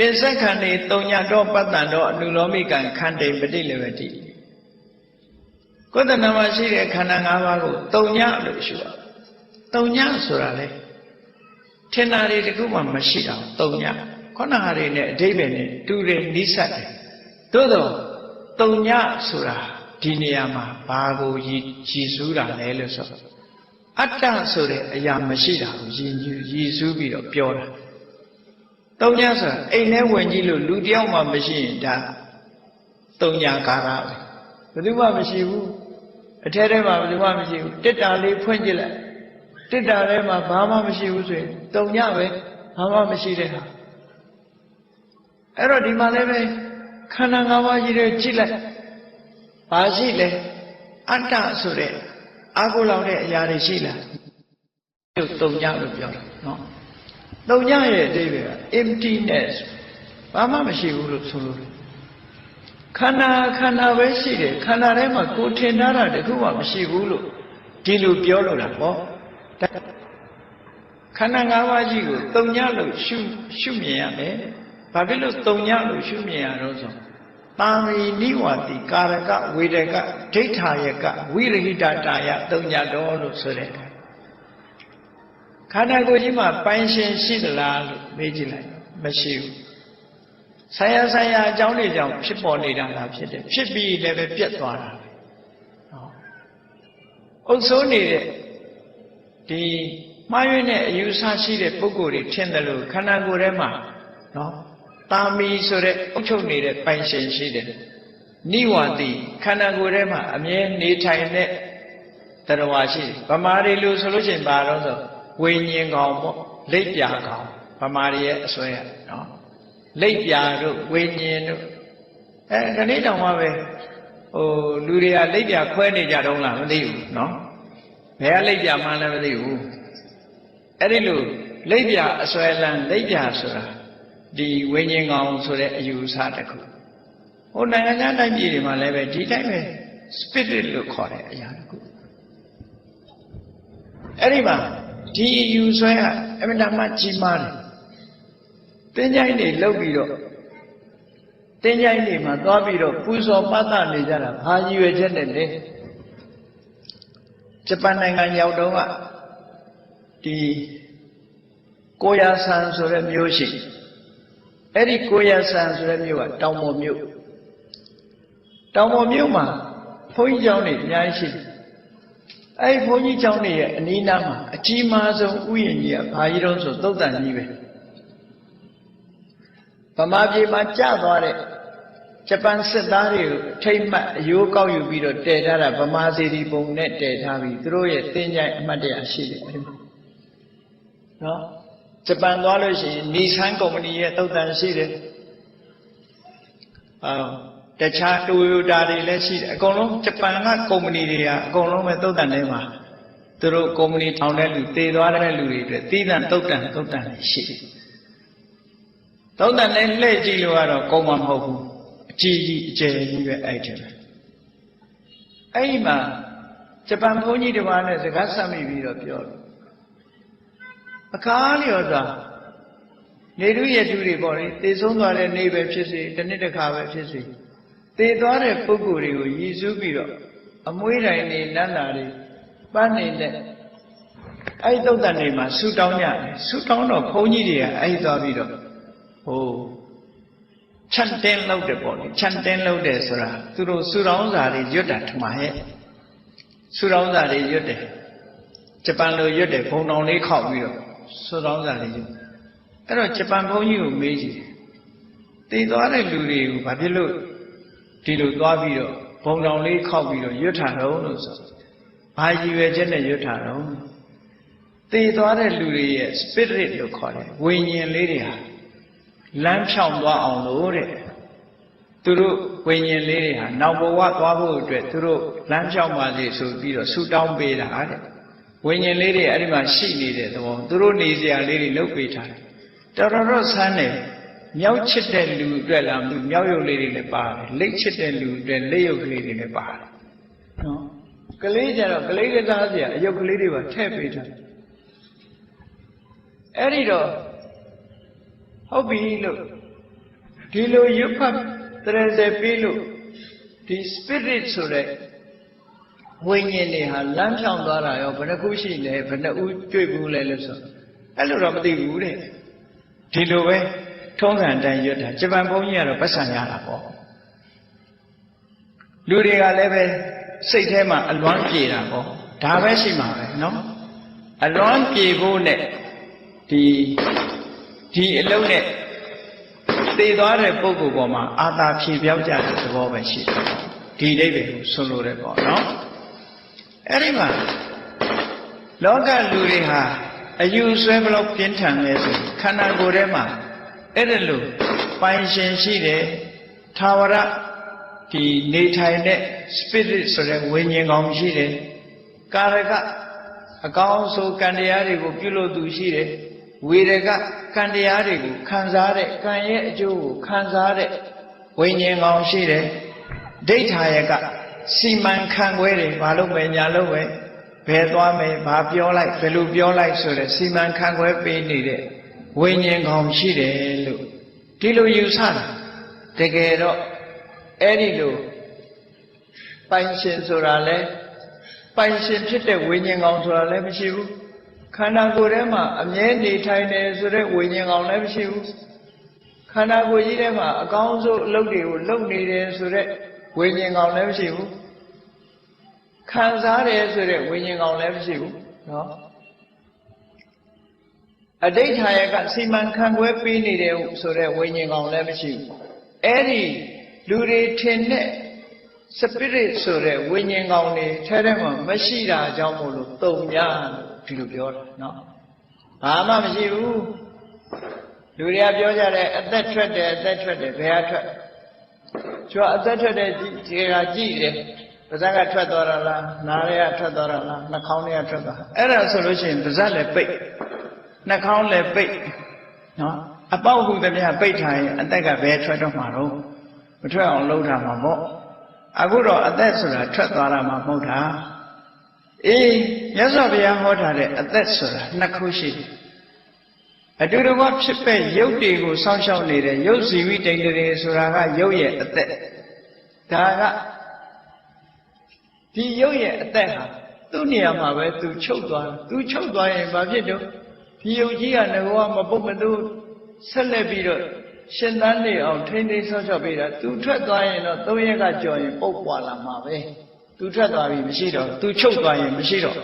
ပိစက္ခန္တိတုံညာတော့ပတ္တံတော့အနုလောမိကံခန္တိပฏิလေဝတိကိုယ်တဏ္ဍမှာရှိတဲ့ခန္ဓာ၅ပါးကိုတုံညာလို့ရှုရတုံညာဆိုတာလေထင်တာတွေတခုမှမရှိတော့တုံညာခုနဟာတွေနဲ့အဓိပ္ပာယ်နဲ့တူတယ်နိစ္စတယ်သို့တော့တုံညာဆိုတာဒီနေရာမှာဘာကိုရည်ရည်စူးတာလဲလို့ဆိုတော့အတ္တဆိုတဲ့အရာမရှိတာကိုရည်ညူရည်စူးပြီးတော့ပြောတာ တုံညာဆိုတာအိမ်ထဲဝင်ကြည့်လို့လူတယောက်မှမရှိရင်ဒါတုံညာကာရပဲဘယ်သူမှမရှိဘူးအထဲထဲမှာဘယ်သူမှမရှိဘူးတစ်တာလေးဖွင့်ကြည့်လိုက်တစ်တာထဲမှာဘာမှမရှိဘူးဆိုရင်တုံညာပဲဘာမှမရှိတဲ့ဟာအဲ့တော့ဒီမှာလည်းပဲခန္ဓာ၅ပါးကြီးတွေကြည့်လိုက်ဘာရှိလဲအတ္တဆိုတဲ့အာဟုလောင်တဲ့အရာတွေရှိလားတို့တုံညာလို့ပြောတာနော် တုံညာရဲ့အဓိပ္ပာယ်က emptiness ဘာမှမရှိဘူးလို့ဆိုလို့ခန္ဓာခန္ဓာပဲရှိတယ်ခန္ဓာထဲမှာကိုယ်ထင်ထားတာတခုမှမရှိဘူးလို့ဒီလိုပြောလို့တာပေါ့ခန္ဓာ၅ပါးကြီးကိုတုံညာလို့ရှုရှုမြင်ရမယ်ဘာဖြစ်လို့တုံညာလို့ရှုမြင်ရတော့ဆိုတာမီနိဝတိကာရကဝေဒကဒိဋ္ဌာယကဝိရဟိတတာယတုံညာတော်လို့ဆိုတဲ့ ခန္ဓာကိုယ်ကြီးမှာပိုင်ရှင်ရှိသလားလို့မေးကြည့်လိုက်မရှိဘူးဆရာဆရာအကြောင်းတွေကြောင့်ဖြစ်ပေါ်နေတာလားဖြစ်တယ်ဖြစ်ပြီးလည်းပဲပြတ်သွားတာပဲဟောအုပ်စိုးနေတဲ့ဒီမှားယွင်းတဲ့အယူဆရှိတဲ့ပုဂ္ဂိုလ်တွေထင်တယ်လို့ခန္ဓာကိုယ်ထဲမှာနော်တာမီဆိုတဲ့အုပ်ချုပ်နေတဲ့ပိုင်ရှင်ရှိတယ်နိဝတိခန္ဓာကိုယ်ထဲမှာအမြဲနေထိုင်တဲ့တရားရှိတယ်ဗမာတွေလို့ဆိုလို့ရှိရင်ဘာလို့ဆို ဝိညာဉ်ကောင်ပေါ့လက်ပြကောင်ဗမာတွေရဲ့အစွဲရနော်လက်ပြတို့ဝိညာဉ်တို့အဲခဏတောင်မှပဲဟိုလူတွေကလက်ပြခွဲနေကြတော့လားမသိဘူးနော်ဘယ်ကလက်ပြမှန်းလည်းမသိဘူးအဲ့ဒီလိုလက်ပြအစွဲလန်းလက်ပြဆိုတာဒီဝိညာဉ်ကောင်ဆိုတဲ့အယူအဆတစ်ခုဟိုနိုင်ငံခြားတိုင်းပြည်တွေမှာလည်းပဲဒီတိုင်းပဲ spirit လို့ခေါ်တဲ့အရာတစ်ခုအဲ့ဒီမှာ ဒီအယူဆွဲကအမှန်တမ်းကြီးမားတယ်တင်းကြိုင်းတွေလောက်ပြီးတော့တင်းကြိုင်းတွေမှာသွားပြီးတော့ပူဇော်ပတ်သနေကြတာဘာရည်ရွယ်ချက်နဲ့လဲဂျပန်နိုင်ငံရောက်တော့ကဒီကိုယာဆန်ဆိုတဲ့မျိုးရှိအဲ့ဒီကိုယာဆန်ဆိုတဲ့မျိုးကတောင်ပေါ်မျိုးတောင်ပေါ်မျိုးမှာဘုန်းကြီးကျောင်းတွေအများကြီးရှိတယ် အဲ့ဒီဘုန်းကြီးကျောင်းတွေရဲ့အနီးနားမှာအကြီးမားဆုံးဥယျာဉ်ကြီးကဘာကြီးတော့ဆိုသုတ်တန်ကြီးပဲဗမာပြည်မှာကြာသွားတဲ့ဂျပန်စစ်သားတွေကိုထိမ့်မှတ်အယိုးကောက်ယူပြီးတော့တည်ထားတာဗမာစီဒီပုံနဲ့တည်ထားပြီးသူတို့ရဲ့တင်းကြိုင်အမှတ်တရရှိတယ်အဲ့ဒီမှာနော်ဂျပန်သွားလို့ရှိရင်နီဆန်ကုမ္ပဏီရဲ့သုတ်တန်ရှိတယ်အာ တခြားတိုယိုတာတွေလည်းရှိတယ်အကုန်လုံးဂျပန်ကကုမ္ပဏီတွေကအကုန်လုံးပဲသုတ်တန်ထဲမှာသူတို့ကုမ္ပဏီထောင်တဲ့လူတည်သွားတဲ့လူတွေအတွက်သီးသန့်သုတ်တန်သုတ်တန်ရှိတယ်သုတ်တန်နဲ့လှည့်ကြည့်လို့ကတော့ကုန်မှာမဟုတ်ဘူးအကြီးကြီးအကျယ်ကြီးပဲအဲ့ထဲပဲအဲ့ဒီမှာဂျပန်ဘုန်းကြီးတစ်ပါးနဲ့စကားဆက်မိပြီးတော့ပြောတယ်အခါလျော်စွာနေတုရတုတွေပေါ့လေသေဆုံးသွားတဲ့နေပဲဖြစ်စေတစ်နှစ်တစ်ခါပဲဖြစ်စေ သေသွားတဲ့ပုဂ္ဂိုလ်တွေကိုရည်စူးပြီးတော့အမွှေးတိုင်နေနန္တာတွေပန်းနေတဲ့အဲ့ဒီသုတ်တန်တွေမှာဆူတောင်းကြတယ်ဆူတောင်းတော့ဘုန်းကြီးတွေကအဲ့ဒီသွားပြီးတော့ဟိုချန်တင်းလောက်တယ်ပေါ့လေချန်တင်းလောက်တယ်ဆိုတာသူတို့ဆူတောင်းစာတွေရွတ်တာထမဟဲ့ဆူတောင်းစာတွေရွတ်တယ်ဂျပန်လိုရွတ်တယ်ဘုံတော်လေးခောက်ပြီးတော့ဆူတောင်းစာတွေရွတ်အဲ့တော့ဂျပန်ဘုန်းကြီးကိုမေးကြည့်တည်သွားတဲ့လူတွေကိုဘာဖြစ်လို့ ဒီလိုသွားပြီးတော့ဘုံတော်လေးခောက်ပြီးတော့ရွတ်ထားတော့လို့ဆိုဘာရည်ရွယ်ချက်နဲ့ရွတ်ထားတော့တည်သွားတဲ့လူတွေရဲ့ spirit လို့ခေါ်တယ်ဝိညာဉ်လေးတွေဟာလမ်းဖြောင်းသွားအောင်လို့တဲ့သူတို့ဝိညာဉ်လေးတွေဟာနောက်ဘဝသွားဖို့အတွက်သူတို့လမ်းဖြောင်းပါစေဆိုပြီးတော့ဆူတောင်းပေးတာတဲ့ဝိညာဉ်လေးတွေအဲ့ဒီမှာရှိနေတဲ့သဘောသူတို့နေစရာလေးတွေလုပ်ပေးထားတယ်တော်တော်တော့ဆန်းတယ် မြောက်ချစ်တဲ့လူအတွက်လားမသိမြောက်ရုပ်လေးတွေလည်းပါတယ်လိတ်ချစ်တဲ့လူအတွက်လက်ရုပ်ကလေးတွေလည်းပါတယ်နော်ကလေးကြတော့ကလေးကစားစရာအယုတ်ကလေးတွေပါထည့်ပေးထားတယ်အဲ့ဒီတော့ဟုတ်ပြီလို့ဒီလိုရွတ်ဖတ်တရစေပြီးလို့ဒီ spirit ဆိုတဲ့ဝိညာဉ်တွေဟာလမ်းဖြောင်းသွားတာရောဘယ်နှခုရှိလဲဘယ်နှဦးတွေ့ဘူးလဲလို့ဆိုအဲ့လိုတော့မသိဘူးတဲ့ဒီလိုပဲ ထုံးစံအတိုင်းရွတ်တာဂျပန်ဘုန်းကြီးကတော့ပတ်စံရတာပေါ့လူတွေကလည်းပဲစိတ်ထဲမှာအလွမ်းပြေတာပေါ့ဒါပဲရှိမှာပဲเนาะအလွမ်းပြေဖို့နဲ့ဒီဒီအလုံးနဲ့တည်သွားတဲ့ပုဂ္ဂိုလ်ပေါ်မှာအာသာဖြေပြောက်ကြတဲ့သဘောပဲရှိတယ်ဒီအိဗယ်ကိုဆွလို့တယ်ပေါ့နော်အဲ့ဒီမှာလောကလူတွေဟာအယူဆွဲဘလို့ပြင်းထန်လဲဆိုခန္ဓာကိုယ်ထဲမှာ အဲ့ဒါလို့ပိုင်ရှင်ရှိတယ်သာဝရဒီနေထိုင်တဲ့ spirit ဆိုတဲ့ဝိညာဉ်ကောင်ရှိတယ်ကာရကအကောင်းဆုံးကံတရားတွေကိုပြုလို့သူရှိတယ်ဝေရကကံတရားတွေကိုခံစားတဲ့ကံရဲ့အကျိုးကိုခံစားတဲ့ဝိညာဉ်ကောင်ရှိတယ်ဒိဋ္ဌာယကစီမံခန့်ခွဲတယ်ဘာလို့ပဲညာလို့ပဲဘယ်သွားမယ်ဘာပြောလိုက်ဘယ်လိုပြောလိုက်ဆိုတဲ့စီမံခန့်ခွဲပေးနေတဲ့ ဝိညာဉ်ကောင်ရှိတယ်လို့ဒီလိုယူဆတာတကယ်တော့အဲ့ဒီလိုပိုင်ရှင်ဆိုတာလဲပိုင်ရှင်ဖြစ်တဲ့ဝိညာဉ်ကောင်ဆိုတာလည်းမရှိဘူးခန္ဓာကိုယ်ထဲမှာအမြဲနေထိုင်တယ်ဆိုတဲ့ဝိညာဉ်ကောင်လည်းမရှိဘူးခန္ဓာကိုယ်ကြီးထဲမှာအကောင်းဆုံးအလုပ်တွေကိုလုပ်နေတယ်ဆိုတဲ့ဝိညာဉ်ကောင်လည်းမရှိဘူးခံစားတယ်ဆိုတဲ့ဝိညာဉ်ကောင်လည်းမရှိဘူးနော် အဋိဌာယကစီမံခန့်ခွဲပေးနေတယ်ဆိုတဲ့ဝိညာဉ်ကောင်လည်းမရှိဘူးအဲ့ဒီလူတွေထင်တဲ့ spirit ဆိုတဲ့ဝိညာဉ်ကောင်တွေထဲထဲမှာမရှိတာကြောင့်မို့လို့တုံညာလို့ဒီလိုပြောတာနော်ဘာမှမရှိဘူးလူတွေကပြောကြတယ်အသက်ထွက်တယ်အသက်ထွက်တယ်ဘယ်ဟာထွက်ကျွတ်အသက်ထွက်တယ်ဒီကကြည့်တယ်ပါးစပ်ကထွက်သွားတာလားနားတွေကထွက်သွားတာလားနှာခေါင်းတွေကထွက်သွားအဲ့ဒါဆိုလို့ရှိရင်ပါးစပ်လည်းပိတ် နှာခေါင်းလည်းပိတ်နော်အပေါက်ဟုသမျှပိတ်ထားရင်အသက်ကဘယ်ထွက်တော့မှာတော့မထွက်အောင်လုပ်ထားမှာပေါ့အခုတော့အသက်ဆိုတာထွက်သွားတာမှမဟုတ်တာအေးမြတ်စွာဘုရားဟောထားတဲ့အသက်ဆိုတာနှစ်ခုရှိတယ်အတူတကွဖြစ်မဲ့ရုပ်တွေကိုစောင့်ရှောက်နေတဲ့ရုပ်ဇီဝိတ္တိန်တွေဆိုတာကရုပ်ရဲ့အသက်ဒါကဒီရုပ်ရဲ့အသက်ဟာသူ့နေရာမှာပဲသူချုပ်သွားတယ်သူချုပ်သွားရင်ဘာဖြစ်တော့ ဒီယုတ်ကြီးကငကောမပုတ်မသူဆက်လက်ပြီးတော့ရှင်သန်နေအောင်ထိမ့်သိမ်းဆောက်ရှောက်ပေးတာသူထွက်သွားရင်တော့သုံးရက်ကကြော်ရင်ပုတ်ပွာလာမှာပဲသူထွက်သွားပြီမရှိတော့သူချုပ်သွားရင်မရှိတော့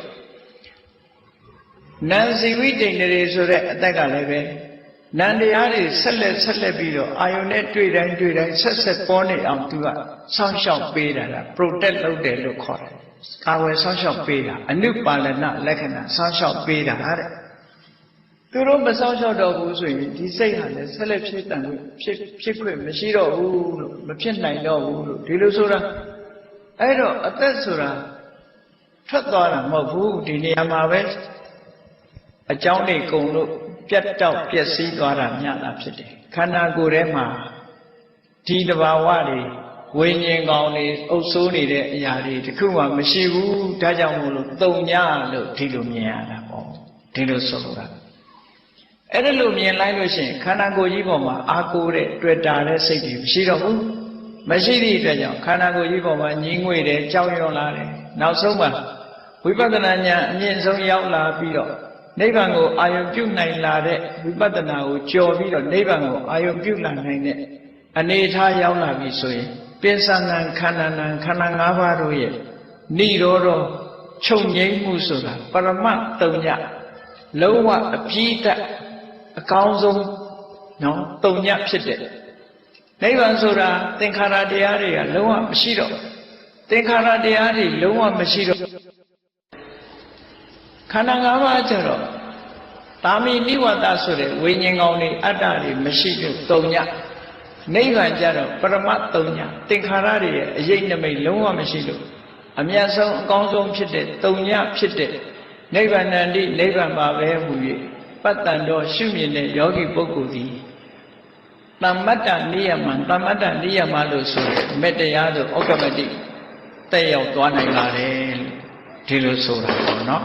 နန်စီဝိတိန်တွေဆိုတဲ့အသက်ကလည်းပဲနန္တရားတွေဆက်လက်ဆက်လက်ပြီးတော့အာယုန်နဲ့တွေ့တိုင်းတွေ့တိုင်းဆက်ဆက်ပေါ်နေအောင်သူကဆောင်းရှောက်ပေးတာလား protect လုပ်တယ်လို့ခေါ်တယ်။ကာဝယ်ဆောင်းရှောက်ပေးတာအနုပါလနလက္ခဏာဆောင်းရှောက်ပေးတာတဲ့။ သူတို့မဆောင်းရှောက်တော့ဘူးဆိုရင်ဒီစိတ်ဟာလည်းဆက်လက်ဖြစ်တန်လို့ဖြစ်ဖြစ်ခွင့်မရှိတော့ဘူးလို့မဖြစ်နိုင်တော့ဘူးလို့ဒီလိုဆိုတာအဲ့တော့အသက်ဆိုတာထွက်သွားတာမဟုတ်ဘူးဒီနေရာမှာပဲအကြောင်းတွေကုန်လို့ပြတ်တောက်ပျက်စီးသွားတာမြတာဖြစ်တယ်ခန္ဓာကိုယ်ထဲမှာဒီတဘာဝတွေဝိညာဉ်ကောင်တွေအုပ်စိုးနေတဲ့အရာတွေတခုမှမရှိဘူးဒါကြောင့်မို့လို့တုံညာလို့ဒီလိုမြင်ရတာပေါ့ဒီလိုဆိုလိုတာ အဲ့ဒါလို့မြင်လိုက်လို့ရှိရင်ခန္ဓာကိုယ်ကြီးပေါ်မှာအာကိုတဲ့တွေ့တာတဲ့စိတ်တွေမရှိတော့ဘူးမရှိသည့်အတွက်ကြောင့်ခန္ဓာကိုယ်ကြီးပေါ်မှာညင်းငွေတယ်ကြောက်ရွံ့လာတယ်နောက်ဆုံးမှာဝိပဿနာဉာဏ်အမြင့်ဆုံးရောက်လာပြီးတော့နိဗ္ဗာန်ကိုအာယုံပြုနိုင်လာတဲ့ဝိပဿနာကိုကြော်ပြီးတော့နိဗ္ဗာန်ကိုအာယုံပြုလာနိုင်တဲ့အနေထားရောက်လာပြီဆိုရင်ပိစဏံခန္ဓာနံခန္ဓာ၅ပါးတို့ရဲ့ဏိရောဓချုပ်ငြိမ်းမှုဆိုတာပရမတ်တုံညလုံးဝအပြည့်တတ် အကောင်းဆုံးနော်တုံညဖြစ်တဲ့နိဗ္ဗာန်ဆိုတာသင်္ခါရတရားတွေကလုံးဝမရှိတော့သင်္ခါရတရားတွေလုံးဝမရှိတော့ခန္ဓာ၅ပါးကျတော့တာမီနိဝတ္တဆိုတဲ့ဝိညာဉ်ကောင်တွေအတ္တတွေမရှိလို့တုံညနိဗ္ဗာန်ကျတော့ပရမတ်တုံညသင်္ခါရတွေရဲ့အရေးနမိတ်လုံးဝမရှိလို့အမြတ်ဆုံးအကောင်းဆုံးဖြစ်တဲ့တုံညဖြစ်တဲ့နိဗ္ဗာန်တိနိဗ္ဗာန်ပါပဲဟူ၍ ပတ္တန်တော်ရှုမြင်တဲ့ယောဂီပုဂ္ဂိုလ်သည်တမ္မတ္တနိယမံတမ္မတ္တနိယမလို့ဆိုတဲ့မေတ္တရားသို့ဩကမတိတက်ရောက်သွားနိုင်ပါတယ်လို့ဒီလိုဆိုတာပေါ့နော်